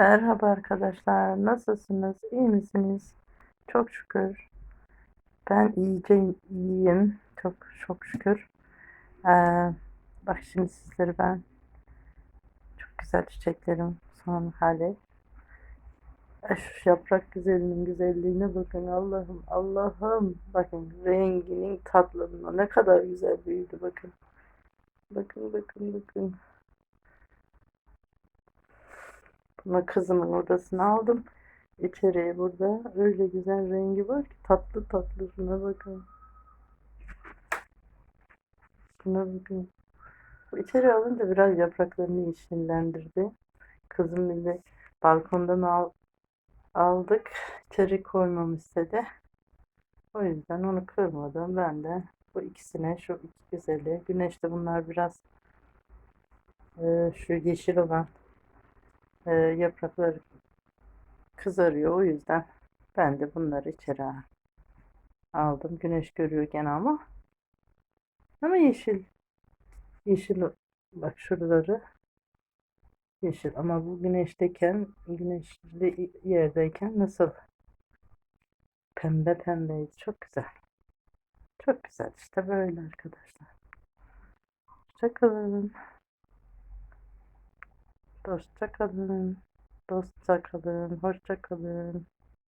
Merhaba arkadaşlar. Nasılsınız? İyi misiniz? Çok şükür. Ben iyice iyiyim. Çok çok şükür. Ee, bak şimdi sizlere ben çok güzel çiçeklerim son hali. Ee, Şu yaprak güzelliğinin güzelliğine bakın Allah'ım Allah'ım. Bakın renginin tatlılığına ne kadar güzel büyüdü bakın. Bakın bakın bakın. Bunu kızımın odasına aldım. İçeriye burada öyle güzel rengi var ki tatlı tatlı şuna bakın. Şuna bakın. İçeri alınca biraz yapraklarını yeşillendirdi. Kızım bile balkondan al, aldık. İçeri koymam istedi. O yüzden onu kırmadım. Ben de bu ikisine şu iki güzeli. Güneşte bunlar biraz e, şu yeşil olan e, yaprakları kızarıyor. O yüzden ben de bunları içeri aldım. Güneş görüyor gene ama. Ama yeşil. Yeşil bak şuraları yeşil ama bu güneşteyken güneşli yerdeyken nasıl pembe pembeydi. Çok güzel. Çok güzel. İşte böyle arkadaşlar. Hoşçakalın. Dość czekadym, dość czekadym, choć czekadym.